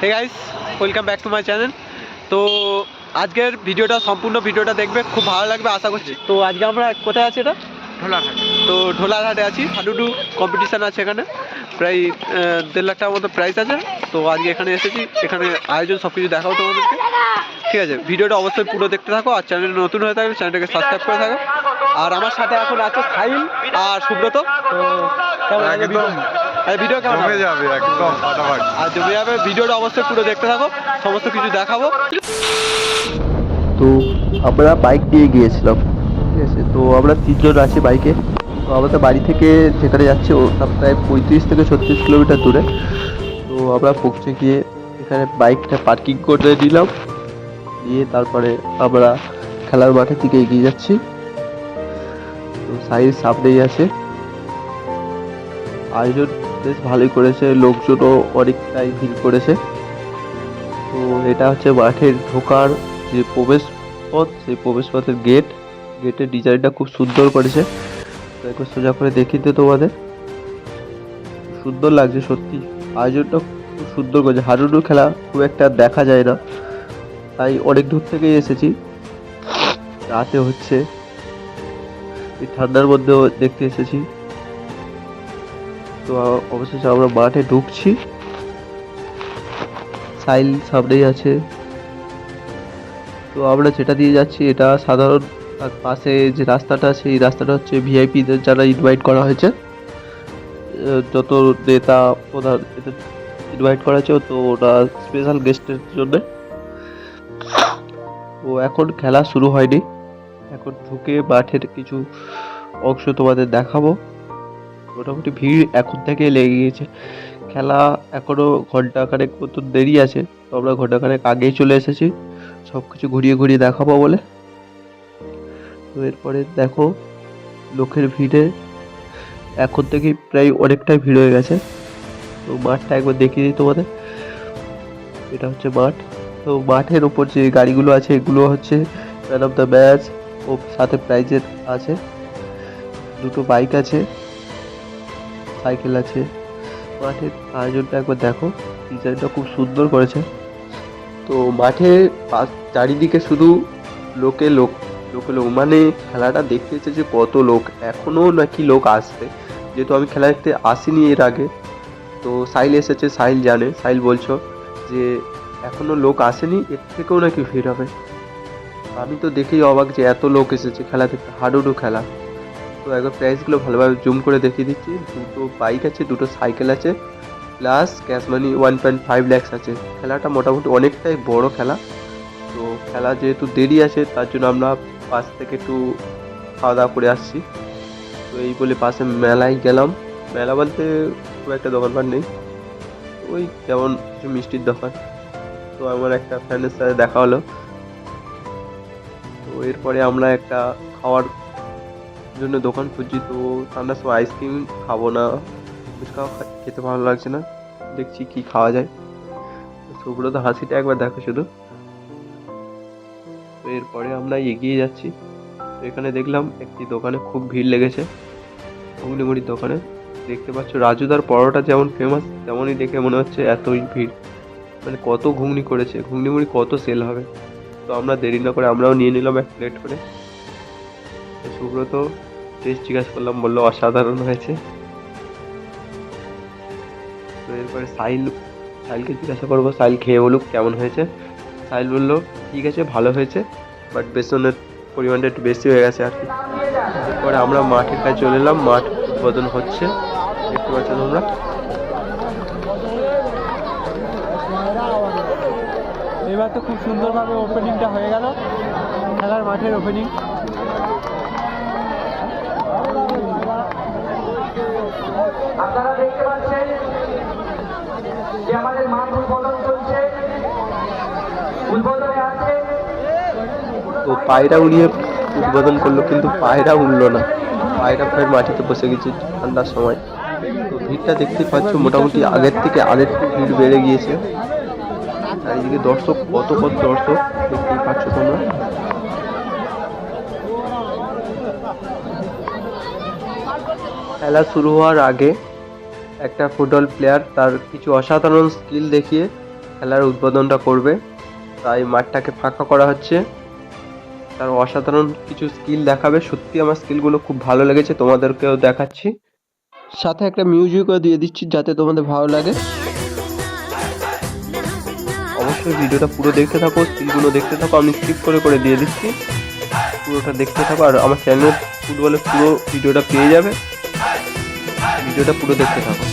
Hey guys welcome back to my channel তো আজকের ভিডিওটা সম্পূর্ণ ভিডিওটা দেখবে খুব ভালো লাগবে আশা করছি। তো আজকে আমরা কোথায় আছি এটা? ঢোলারহাট। তো ঢোলারহাটে আছি। হাডুডু কম্পিটিশান আছে এখানে। প্রায় দেড় লাখ টাকার মতো প্রাইস আছে। তো আজকে এখানে এসেছি। এখানে আয়োজন সব কিছু দেখাবো তোমাদেরকে। ঠিক আছে ভিডিওটা অবশ্যই পুরো দেখতে থাকো আর চ্যানেল নতুন হয়ে থাকলে চ্যানেলটাকে সাবস্ক্রাইব করে থাকো। আর আমার সাথে এখন আছে সাইল আর সুব্রত। তো একদম। ভিডিও? আর ভিডিও কেমন জমে হবে? যাবে একদম ফাটাফাট। আর জমে যাবে ভিডিওটা অবশ্যই পুরো দেখতে থাকো সমস্ত কিছু দেখাবো। তো আমরা বাইক দিয়ে গিয়েছিলাম ঠিক আছে? তো আমরা তিনজন আছি বাইকে তো আমাদের বাড়ি থেকে যেখানে যাচ্ছে ওটা প্রায় পঁয়ত্রিশ থেকে ছত্রিশ কিলোমিটার দূরে। তো আমরা পৌঁছে গিয়ে এখানে বাইকটা পার্কিং করে দিলাম দিয়ে তারপরে আমরা খেলার মাঠের দিকে এগিয়ে যাচ্ছি। তো সাইড সামনেই আছে। আয়োজন বেশ ভালোই করেছে, লোকজনও অনেকটাই ভিড় করেছে। তো এটা হচ্ছে মাঠের ঢোকার যে প্রবেশ পথ সেই প্রবেশ পথের গেট গেটের ডিজাইনটা খুব সুন্দর করেছে। তো একবার সোজা করে দিই তোমাদের। সুন্দর লাগছে সত্যি। আয়োজনটা খুব সুন্দর করেছে। হাডুডু খেলা খুব একটা দেখা যায় না। তাই অনেক দূর থেকেই এসেছি। রাতে হচ্ছে। এই ঠান্ডার মধ্যেও দেখতে এসেছি। তো অবশেষে আমরা মাঠে ঢুকছি। সাইল সামনেই আছে। তো আমরা যেটা দিয়ে যাচ্ছি, এটা সাধারণ তার পাশে যে রাস্তাটা আছে, এই রাস্তাটা হচ্ছে ভিআইপিদের যারা ইনভাইট করা হয়েছে। যত নেতা প্রধান এদের ইনভাইট করা হয়েছে, তো ওটা স্পেশাল গেস্টের জন্য। তো এখন খেলা শুরু হয়নি। এখন ঢুকে মাঠের কিছু অংশ তোমাদের দেখাবো। মোটামুটি ভিড় এখন থেকে লেগে গিয়েছে খেলা এখনও ঘণ্টা খানেক মতন দেরি আছে, তো আমরা ঘণ্টা খানেক আগেই চলে এসেছি। সব কিছু ঘুরিয়ে ঘুরিয়ে দেখাবো বলে। তো এরপরে দেখো, লোকের ভিড়ে এখন থেকেই প্রায় অনেকটাই ভিড় হয়ে গেছে। তো মাঠটা একবার দেখিয়ে দিই তোমাদের। এটা হচ্ছে মাঠ। তো মাঠের ওপর যে গাড়িগুলো আছে, এগুলো হচ্ছে ম্যান অফ দ্য ম্যাচ ও সাথে প্রাইজের আছে। দুটো বাইক আছে। সাইকেল আছে। মাঠের আয়োজনটা একবার দেখো, ডিজাইনটা খুব সুন্দর করেছে। তো মাঠে চারিদিকে শুধু লোকে লোক লোকে লোক মানে খেলাটা দেখতে এসেছে কত লোক। এখনও নাকি লোক আসবে। যেহেতু আমি খেলা দেখতে আসিনি এর আগে। তো সাইল এসেছে সাইল জানে। সাইল বলছো যে এখনও লোক আসেনি, এর থেকেও নাকি ভিড় হবে। আমি তো দেখেই অবাক যে এত লোক এসেছে খেলা দেখতে। হাডুডু খেলা। তো একবার প্রাইসগুলো ভালোভাবে জুম করে দেখিয়ে দিচ্ছি। দুটো বাইক আছে, দুটো সাইকেল আছে plus cash money one point five lakhs আছে। খেলাটা মোটামুটি অনেকটাই বড় খেলা। তো খেলা যেহেতু দেরি আছে, তার জন্য আমরা পাশ থেকে একটু খাওয়া দাওয়া করে আসছি। তো এই বলে পাশে মেলায় গেলাম। মেলা বলতে খুব একটা দোকানপাট নেই। ওই যেমন কিছু মিষ্টির দোকান। তো আমার একটা ফ্রেন্ডের সাথে দেখা হলো। তো এরপরে আমরা একটা খাওয়ার জন্য দোকান খুঁজছি, তো ঠান্ডার সময় আইসক্রিম খাব না। ফুচকাও খেতে ভালো লাগছে না। দেখছি কি খাওয়া যায়। সুব্রত হাসিটা একবার দেখো শুধু। তো এরপরে আমরা এগিয়ে যাচ্ছি। এখানে দেখলাম একটি দোকানে খুব ভিড় লেগেছে। ঘুগনি মুড়ির দোকানে। দেখতে পাচ্ছ রাজুদার পরোটা যেমন ফেমাস তেমনই দেখে মনে হচ্ছে এতই ভিড়। মানে কত ঘুগনি করেছে। ঘুগনি মুড়ি কত সেল হবে। তো আমরা দেরি না করে আমরাও নিয়ে নিলাম এক প্লেট করে। সুব্রত টেস্ট জিজ্ঞাসা করলাম, বলল অসাধারণ হয়েছে। তো এরপরে সাইল সাইলকে জিজ্ঞাসা করব সাইল খেয়ে বলুক কেমন হয়েছে। সাইল বলল, ঠিক আছে, ভালো হয়েছে বাট বেসনের পরিমাণটা একটু বেশি হয়ে গেছে আর কি। এরপরে আমরা মাঠের কাছে চলে এলাম, মাঠ উদ্বোধন হচ্ছে। দেখতে পাচ্ছ তোমরা। এবার তো খুব সুন্দরভাবে ওপেনিংটা হয়ে গেল। খেলার মাঠের ওপেনিং আপনারা দেখতে পাচ্ছেন যে আমাদের মাঠ উদ্বোধন চলছে। উদ্বোধনে আছে। তো পায়রা উড়িয়ে উদ্বোধন করল, কিন্তু পায়রা উঠল না। পায়রা ফের মাটিতে বসে গেছে ঠান্ডার সময়। তো ভিড়টা দেখতে পাচ্ছ, মোটামুটি আগের থেকে আরেকটু ভিড় বেড়ে গিয়েছে। চারিদিকে দর্শক, কত কত দর্শক দেখতেই পাচ্ছ তোমরা। খেলা শুরু হওয়ার আগে একটা ফুটবল প্লেয়ার তার কিছু অসাধারণ স্কিল দেখিয়ে খেলার উদ্বোধনটা করবে। তাই মাঠটাকে ফাঁকা করা হচ্ছে। তার অসাধারণ কিছু স্কিল দেখাবে। সত্যি আমার স্কিলগুলো খুব ভালো লেগেছে, তোমাদেরকেও দেখাচ্ছি। সাথে একটা মিউজিকও দিয়ে দিচ্ছি যাতে তোমাদের ভালো লাগে। অবশ্যই ভিডিওটা পুরো দেখতে থাকো স্কিলগুলো দেখতে থাকো, আমি স্কিপ করে করে দিয়ে দিচ্ছি। পুরোটা দেখতে থাকো, আর আমার চ্যানেল ফুটবলের পুরো ভিডিওটা পেয়ে যাবে। ভিডিওটা পুরো দেখতে থাকো।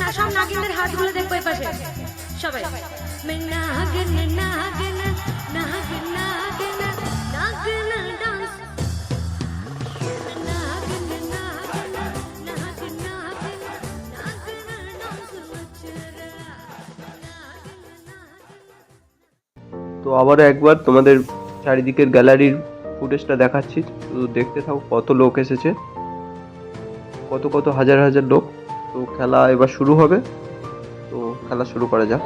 না সব নাগিনের দেখব পাশে। সবাই। তো আবারও একবার তোমাদের চারিদিকের গ্যালারির ফুটেজটা দেখাচ্ছি। তো দেখতে থাকো কত লোক এসেছে। কত কত হাজার হাজার লোক। তো খেলা এবার শুরু হবে। তো খেলা শুরু করা যাক।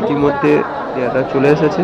ইতিমধ্যে প্লেয়াররা চলে এসেছে।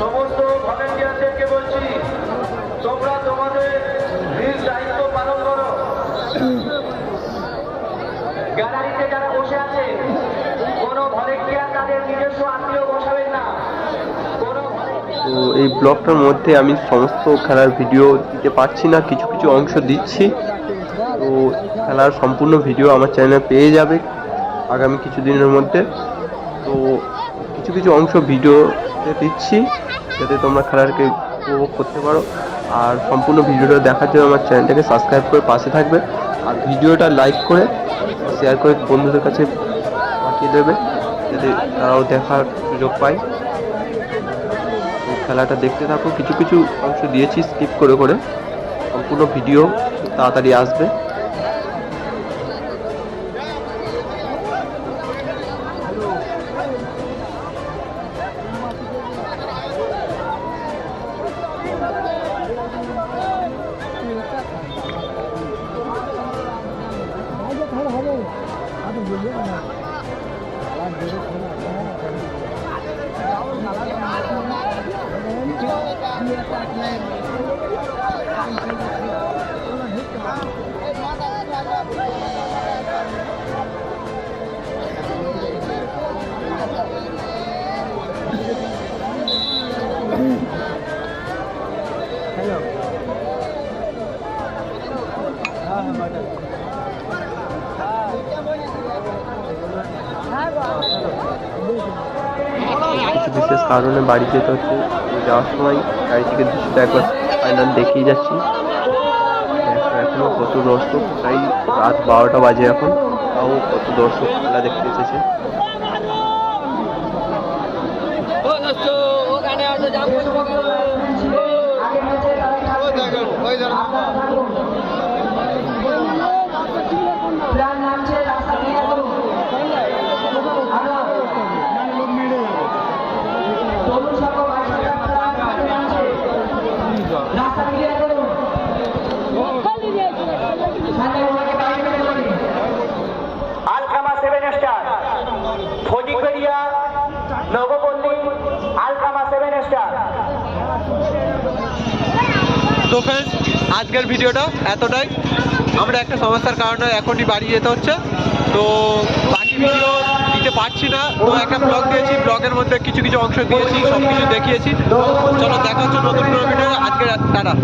সমস্ত ভলেন্টিয়ারদেরকে বলছি, তোমরা তোমাদের নিজ দায়িত্ব পালন করো। গ্যালারিতে যারা বসে আছে, কোনো ভলেন্টিয়ার তাদের নিজস্ব আত্মীয় বসাবেন না। তো এই ব্লগটার মধ্যে আমি সমস্ত খেলার ভিডিও দিতে পারছি না, কিছু কিছু অংশ দিচ্ছি। তো খেলার সম্পূর্ণ ভিডিও আমার চ্যানেলে পেয়ে যাবে আগামী কিছু দিনের মধ্যে। তো কিছু কিছু অংশ ভিডিওতে দিচ্ছি, যাতে তোমরা খেলাটাকে উপভোগ করতে পারো। আর সম্পূর্ণ ভিডিওটা দেখার জন্য আমার চ্যানেলটাকে সাবস্ক্রাইব করে পাশে থাকবে। আর ভিডিওটা লাইক করে শেয়ার করে বন্ধুদের কাছে পাঠিয়ে দেবে, যাতে তারাও দেখার সুযোগ পায়। খেলাটা দেখতে থাকো। কিছু কিছু অংশ দিয়েছি স্কিপ করে করে। সম্পূর্ণ ভিডিও তাড়াতাড়ি আসবে। কারণে বাড়ি যেতে হচ্ছে যাওয়ার সময় চারিদিকে দৃশ্যটা একবার ফাইনাল দেখিয়ে যাচ্ছি। এখনও এখনও কত দর্শক, প্রায় রাত বারোটা বাজে এখন। তাও কত দর্শক খেলা দেখতে এসেছে। তো ফ্রেন্ডস আজকের ভিডিওটা এতটাই। আমরা একটা সমস্যার কারণে এখনই বাড়ি যেতে হচ্ছে। তো বাকি ভিডিও দিতে পারছি না। তো একটা ব্লগ দিয়েছি। ব্লগের মধ্যে কিছু কিছু অংশ দিয়েছি সব কিছু দেখিয়েছি। চলো, দেখা হচ্ছে নতুন কোনো ভিডিও আজকে টাটা।